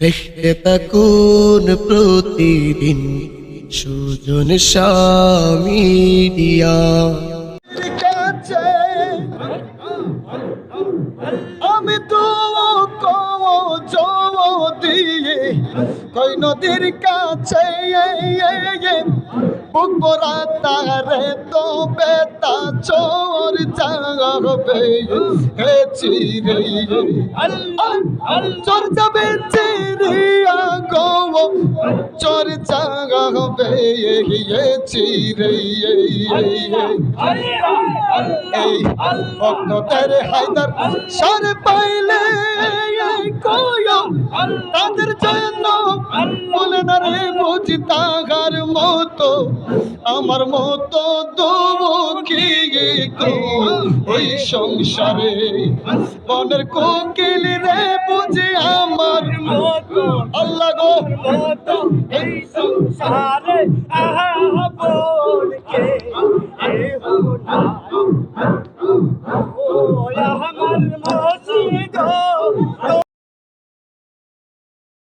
দেখতে থাকুন প্রতিদিন সুজন মিডিয়া কাছে আমি তো দিয়ে কই নদীর কাছে বুকরা তারে তো বেতা চোর যাবে হে চিরে চোর যাবে চিরিয়া গো চোর যাবে হে চিরে এই ভক্তদের হায়দার সার পাইলে তাদের জন্য বলে না রে বুঝি তাহার মতো। আমার মতো দুঃখী ওই সংসারে মনের কোকিল রে বুঝি আমার মতো। আল্লাহ গো। মতো এই সংসারে আহা বলকে এ হুনা